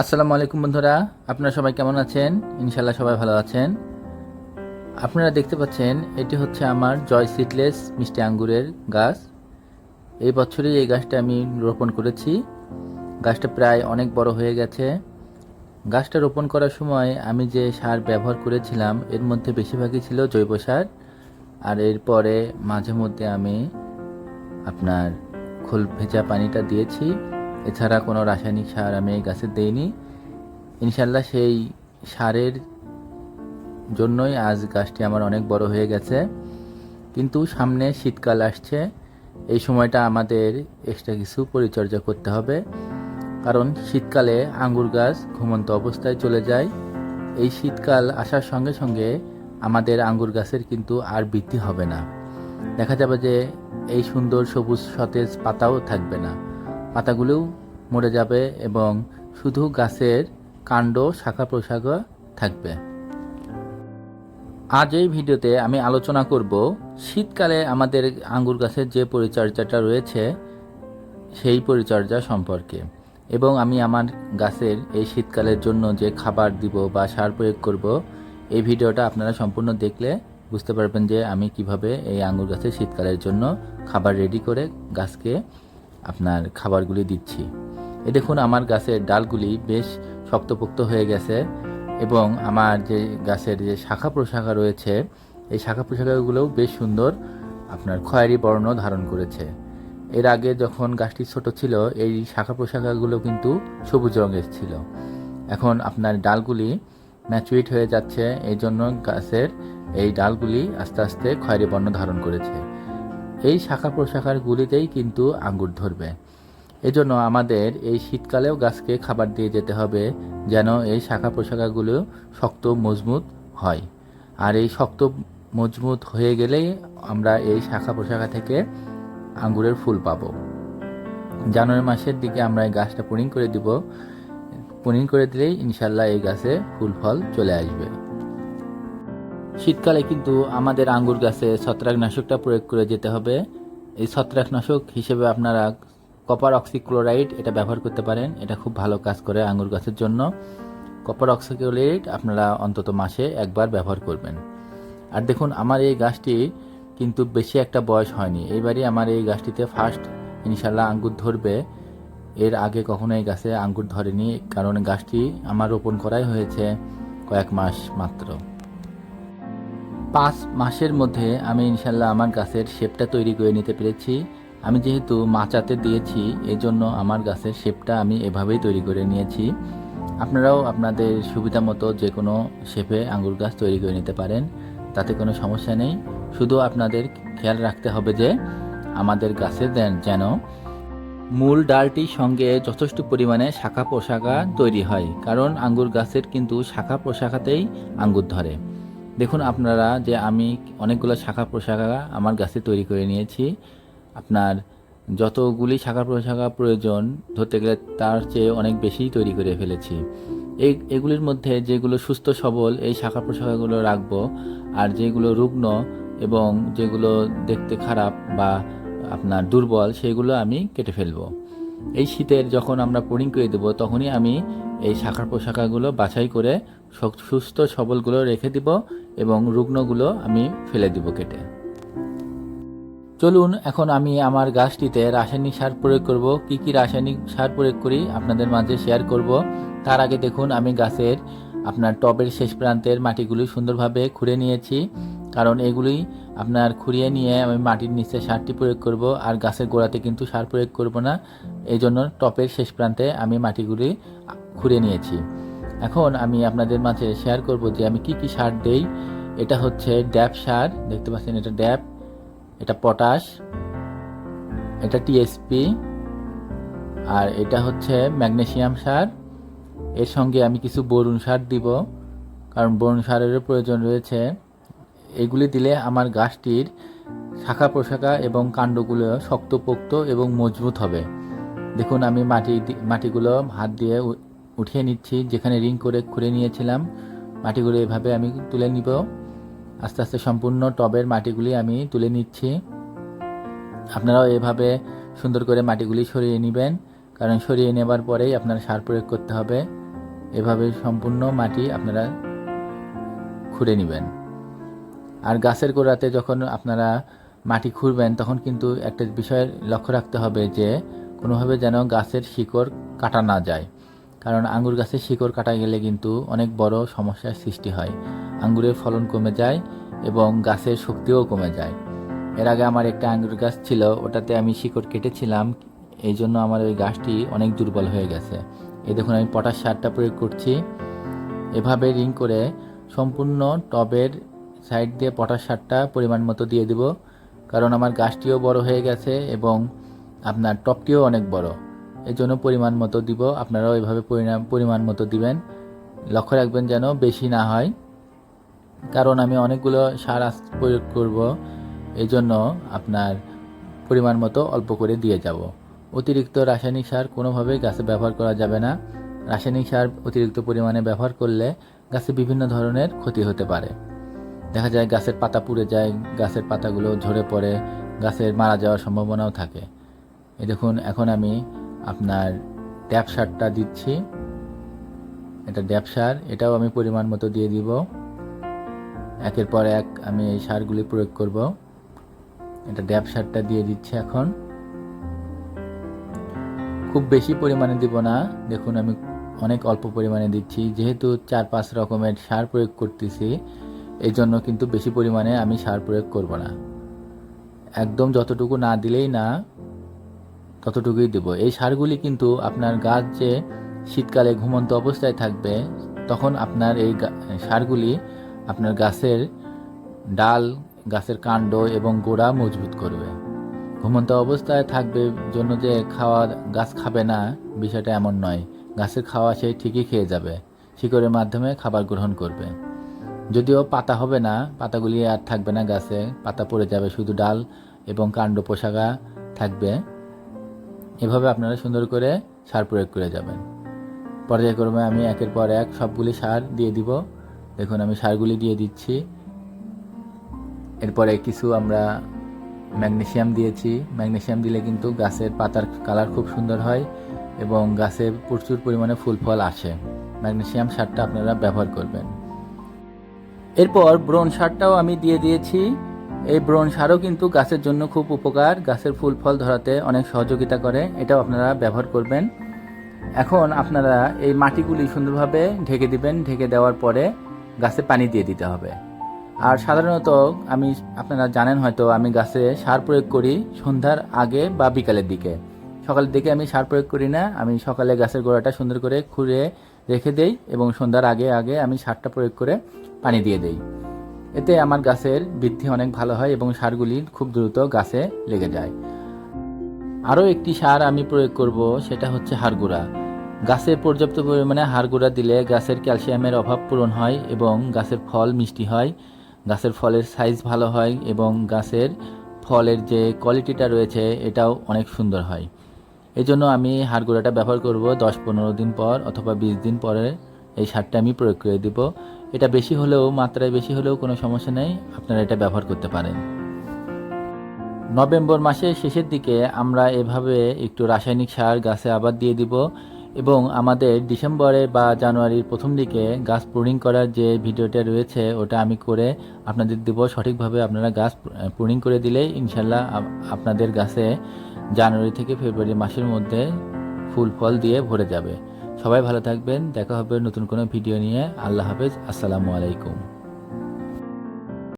আসসালামু আলাইকুম বন্ধুরা, আপনারা সবাই কেমন আছেন? ইনশাল্লাহ সবাই ভালো আছেন। আপনারা দেখতে পাচ্ছেন, এটি হচ্ছে আমার জয় সিডলেস মিষ্টি আঙ্গুরের গাছ। এই বছরই এই গাছটা আমি রোপণ করেছি। গাছটা প্রায় অনেক বড় হয়ে গেছে। গাছটা রোপণ করার সময় আমি যে সার ব্যবহার করেছিলাম, এর মধ্যে বেশিরভাগই ছিল জৈব সার। আর এরপরে মাঝে মধ্যে আমি আপনার খোল ভেজা পানিটা দিয়েছি। এছাড়া কোনো রাসায়নিক সার আমি এই গাছে দেইনি। ইনশাল্লাহ সেই সারের জন্যই আজ গাছটি আমার অনেক বড় হয়ে গেছে। কিন্তু সামনে শীতকাল আসছে, এই সময়টা আমাদের এক্সট্রা কিছু পরিচর্যা করতে হবে। কারণ শীতকালে আঙ্গুর গাছ ঘুমন্ত অবস্থায় চলে যায়। এই শীতকাল আসার সঙ্গে সঙ্গে আমাদের আঙ্গুর গাছের কিন্তু আর বৃদ্ধি হবে না। দেখা যাবে যে এই সুন্দর সবুজ সতেজ পাতাও থাকবে না। পাতাগুলোও মরে যাবে এবং শুধু গাছের কাণ্ড, শাখা প্রশাখা থাকবে। আজ এই ভিডিওতে আমি আলোচনা করব, শীতকালে আমাদের আঙ্গুর গাছের যে পরিচর্যাটা রয়েছে, সেই পরিচর্যা সম্পর্কে। এবং আমি আমার গাছের এই শীতকালের জন্য যে খাবার দিব বা সার প্রয়োগ করব, এই ভিডিওটা আপনারা সম্পূর্ণ দেখলে বুঝতে পারবেন যে আমি কীভাবে এই আঙ্গুর গাছের শীতকালের জন্য খাবার রেডি করে গাছকে আপনার খাবারগুলি দিচ্ছি। এ দেখুন, আমার গাছের ডালগুলি বেশ শক্তপোক্ত হয়ে গেছে এবং আমার যে গাছের যে শাখা প্রশাখা রয়েছে, এই শাখা প্রশাখাগুলোও বেশ সুন্দর আপনার খয়েরি বর্ণ ধারণ করেছে। এর আগে যখন গাছটি ছোট ছিল, এই শাখা প্রশাখাগুলো কিন্তু সবুজ রঙের ছিল। এখন আপনার ডালগুলি ম্যাচুইট হয়ে যাচ্ছে এই জন্য গাছের এই ডালগুলি আস্তে আস্তে খয়েরি বর্ণ ধারণ করেছে। এই শাখা প্রশাখার গুলিতেই কিন্তু আঙ্গুর ধরবে। এজন্য আমাদের এই শীতকালেও গাছকে খাবার দিয়ে যেতে হবে যেন এই শাখা প্রশাখাগুলো শক্ত, মজবুত হয়। আর এই শক্ত, মজবুত হয়ে গেলেই আমরা এই শাখা প্রশাখা থেকে আঙ্গুরের ফুল পাব। জানুয়ারি মাসের দিকে আমরা এই গাছটা পুনিং করে দিব। পুনিং করে দিলেই ইনশাল্লাহ এই গাছে ফুল ফল চলে আসবে। শীতকালে কিন্তু আমাদের আঙ্গুর গাছে ছত্রাকনাশকটা প্রয়োগ করে যেতে হবে। এই ছত্রাকনাশক হিসেবে আপনারা কপার অক্সিক্লোরাইড এটা ব্যবহার করতে পারেন। এটা খুব ভালো কাজ করে আঙ্গুর গাছের জন্য। কপার অক্সিক্লোরাইড আপনারা অন্তত মাসে একবার ব্যবহার করবেন। আর দেখুন, আমার এই গাছটি কিন্তু বেশি একটা বয়স হয়নি। এইবারই আমার এই গাছটিতে ফার্স্ট ইনশাল্লাহ আঙ্গুর ধরবে। এর আগে কখনো এই গাছে আঙ্গুর ধরেনি, কারণ গাছটি আমার রোপণ করাই হয়েছে কয়েক মাস মাত্র। পাঁচ মাসের মধ্যে আমি ইনশাল্লাহ আমার গাছের শেপটা তৈরি করে নিতে পেরেছি। আমি যেহেতু মাচাতে দিয়েছি এই জন্য আমার গাছের শেপটা আমি এভাবেই তৈরি করে নিয়েছি। আপনারাও আপনাদের সুবিধা মতো যে কোনো শেপে আঙ্গুর গাছ তৈরি করে নিতে পারেন, তাতে কোনো সমস্যা নেই। শুধু আপনাদের খেয়াল রাখতে হবে যে, আমাদের গাছে যেন মূল ডালটির সঙ্গে যথেষ্ট পরিমাণে শাখা পোশাকা তৈরি হয়, কারণ আঙ্গুর গাছের কিন্তু শাখা পোশাকাতেই আঙ্গুর ধরে। দেখুন, আপনারা যে আমি অনেকগুলো শাখা প্রশাখা আমার গাছে তৈরি করে নিয়েছি, আপনার যতগুলি শাখা প্রশাখা প্রয়োজন ধরতে গেলে তার চেয়ে অনেক বেশি তৈরি করে ফেলেছি। এই, এগুলির মধ্যে যেগুলো সুস্থ সবল, এই শাখা প্রশাখাগুলো রাখব আর যেগুলো রুগ্ন এবং যেগুলো দেখতে খারাপ বা আপনার দুর্বল, সেগুলো আমি কেটে ফেলব। এই শীতের যখন আমরা পোড়িং করে দেবো, তখনই আমি এই শাখা প্রশাখাগুলো বাছাই করে সুস্থ সবলগুলো রেখে দিব এবং রুগ্নগুলো আমি ফেলে দিব কেটে। চলুন, এখন আমি আমার গাছটিতে রাসায়নিক সার প্রয়োগ করব। কি কি রাসায়নিক সার প্রয়োগ করি আপনাদের মাঝে শেয়ার করব। তার আগে দেখুন, আমি গাছের আপনার টবের শেষ প্রান্তের মাটিগুলি সুন্দরভাবে খুঁড়ে নিয়েছি। কারণ এগুলি আপনার খুঁড়িয়ে নিয়ে আমি মাটির নিচে সারটি প্রয়োগ করব আর গাছের গোড়াতে কিন্তু সার প্রয়োগ করব না। এই জন্য টপের শেষ প্রান্তে আমি মাটিগুলি খুঁড়ে নিয়েছি। এখন আমি আপনাদের মাঝে শেয়ার করব যে আমি কি কি সার দেই। এটা হচ্ছে ড্যাপ সার, দেখতে পাচ্ছেন এটা ড্যাপ এটা পটাশ এটা টিএসপি আর এটা হচ্ছে ম্যাগনেসিয়াম সার। এর সঙ্গে আমি কিছু বরুণ সার দিব, কারণ বরুণ সারেরও প্রয়োজন রয়েছে। এগুলি দিলে আমার গাছটির শাখা প্রশাখা এবং কাণ্ডগুলো শক্তপোক্ত এবং মজবুত হবে। দেখুন, আমি মাটি মাটিগুলো হাত দিয়ে উঠিয়ে নিচ্ছি, যেখানে রিং করে খুঁড়ে নিয়েছিলাম। মাটিগুলো এভাবে আমি তুলে নিব। আস্তে আস্তে সম্পূর্ণ টবের মাটিগুলি আমি তুলে নিচ্ছি। আপনারাও এভাবে সুন্দর করে মাটিগুলি সরিয়ে নেবেন, কারণ সরিয়ে নেবার পরেই আপনার সার প্রয়োগ করতে হবে। এভাবে সম্পূর্ণ মাটি আপনারা খুঁড়ে নেবেন। আর গাছের গোড়াতে যখন আপনারা মাটি খুঁড়বেন, তখন কিন্তু একটা বিষয় লক্ষ্য রাখতে হবে যে কোনোভাবে যেন গাছের শিকড় কাটা না যায়। কারণ আঙ্গুর গাছের শিকড় কাটা গেলে কিন্তু অনেক বড় সমস্যার সৃষ্টি হয়। আঙ্গুরের ফলন কমে যায় এবং গাছের শক্তিও কমে যায়। এর আগে আমার একটা আঙ্গুর গাছ ছিল, ওটাতে আমি শিকড় কেটেছিলাম, এই জন্য আমার ওই গাছটি অনেক দুর্বল হয়ে গেছে। এ দেখুন, আমি পটাশ সারটা প্রয়োগ করছি। এভাবে রিং করে সম্পূর্ণ টবের সাইড দিয়ে পটাশ সারটা পরিমাণ মতো দিয়ে দিব, কারণ আমার গাছটিও বড় হয়ে গেছে এবং আপনার টপটিও অনেক বড়। এই জন্য পরিমাণ মতো দিব। আপনারাও এভাবে পরিমাণ পরিমাণ মতো দিবেন। লক্ষ্য রাখবেন যেন বেশি না হয়। কারণ আমি অনেকগুলো সার প্রয়োগ করব। এই জন্য আপনার পরিমাণ মতো অল্প করে দিয়ে যাব। অতিরিক্ত রাসায়নিক সার কোনোভাবেই গাছে ব্যবহার করা যাবে না। রাসায়নিক সার অতিরিক্ত পরিমাণে ব্যবহার করলে গাছে বিভিন্ন ধরনের ক্ষতি হতে পারে। দেখা যায় গাছের পাতা পুড়ে যায়, গাছের পাতাগুলো ঝরে পড়ে, গাছের মারা যাওয়ার সম্ভাবনাও থাকে। এই দেখুন, এখন আমি আপনার ট্যাপ সারটা দিচ্ছি। এটা ড্যাপ সার, এটাও আমি পরিমাণ মতো দিয়ে দিব। একের পর এক আমি এই সারগুলি প্রয়োগ করব। এটা ড্যাপ সারটা দিয়ে দিচ্ছি এখন। খুব বেশি পরিমাণে দিব না। দেখুন, আমি অনেক অল্প পরিমাণে দিচ্ছি। যেহেতু চার পাঁচ রকমের সার প্রয়োগ করতেছি এই জন্য কিন্তু বেশি পরিমাণে আমি সার প্রয়োগ করব না। একদম যতটুকু না দিলেই না ততটুকুই দেব। এই সারগুলি কিন্তু আপনার গাছ যে শীতকালে ঘুমন্ত অবস্থায় থাকবে, তখন আপনার এই সারগুলি আপনার গাছের ডাল, গাছের কাণ্ড এবং গোড়া মজবুত করবে। ঘুমন্ত অবস্থায় থাকবে জন্য যে খাওয়া গাছ খাবে না, বিষয়টা এমন নয়। গাছের খাওয়া সে ঠিকই খেয়ে যাবে, শিকড়ের মাধ্যমে খাবার গ্রহণ করবে। যদিও পাতা হবে না, পাতাগুলি আর থাকবে না গাছে, পাতা পড়ে যাবে শুধু ডাল এবং কাণ্ড পোশাকা থাকবে। এভাবে আপনারা সুন্দর করে সার প্রয়োগ করে যাবেন। পর্যায়ক্রমে আমি একের পর এক সবগুলি সার দিয়ে দিব। দেখুন, আমি সারগুলি দিয়ে দিচ্ছি। এরপরে কিছু আমরা ম্যাগনেসিয়াম দিয়েছি। ম্যাগনেশিয়াম দিলে কিন্তু গাছের পাতার কালার খুব সুন্দর হয় এবং গাছে প্রচুর পরিমাণে ফুল ফল আসে। ম্যাগনেশিয়াম সারটা আপনারা ব্যবহার করবেন। এরপর ব্রোন সারটাও আমি দিয়ে দিয়েছি। এই ব্রোন সারও কিন্তু গাছের জন্য খুব উপকার। গাছের ফুল, ফল ধরাতে অনেক সহযোগিতা করে। এটাও আপনারা ব্যবহার করবেন। এখন আপনারা এই মাটিগুলি সুন্দরভাবে ঢেকে দিবেন। ঢেকে দেওয়ার পরে গাছে পানি দিয়ে দিতে হবে। আর সাধারণত আমি, আপনারা জানেন হয়তো, আমি গাছে সার প্রয়োগ করি সন্ধ্যার আগে বা বিকালের দিকে। সকালের দিকে আমি সার প্রয়োগ করি না। আমি সকালে গাছের গোড়াটা সুন্দর করে খুঁড়ে রেখে দেই এবং সন্ধ্যার আগে আগে আমি সারটা প্রয়োগ করে পানি দিয়ে দেই। এতে আমার গাছের বৃদ্ধি অনেক ভালো হয় এবং সারগুলি খুব দ্রুত গাছে লেগে যায়। আরও একটি সার আমি প্রয়োগ করব, সেটা হচ্ছে হাড়গুড়া। গাছে পর্যাপ্ত পরিমাণে হাড়গুড়া দিলে গাছের ক্যালসিয়ামের অভাব পূরণ হয় এবং গাছের ফল মিষ্টি হয়। গাছের ফলের সাইজ ভালো হয় এবং গাছের ফলের যে কোয়ালিটিটা রয়েছে, এটাও অনেক সুন্দর হয়। এই জন্য আমি হাড়গুড়াটা ব্যবহার করব দশ পনেরো দিন পর অথবা বিশ দিন পরে। এই সারটা আমি প্রয়োগ করে দিব। এটা বেশি হলেও, মাত্রায় বেশি হলেও কোনো সমস্যা নেই, আপনারা এটা ব্যবহার করতে পারেন। নভেম্বর মাসের শেষের দিকে আমরা এভাবে একটু রাসায়নিক সার গাছে আবার দিয়ে দিব এবং আমাদের ডিসেম্বরে বা জানুয়ারির প্রথম দিকে গাছ প্রুনিং করার যে ভিডিওটা রয়েছে, ওটা আমি করে আপনাদের দেব। সঠিকভাবে আপনারা গাছ প্রুনিং করে দিলে ইনশাল্লাহ আপনাদের গাছে জানুয়ারি থেকে ফেব্রুয়ারি মাসের মধ্যে ফুল ফল দিয়ে ভরে যাবে। সবাই ভালো থাকবেন। দেখা হবে নতুন কোনো ভিডিও নিয়ে। আল্লাহ হাফেজ। আসসালামু আলাইকুম।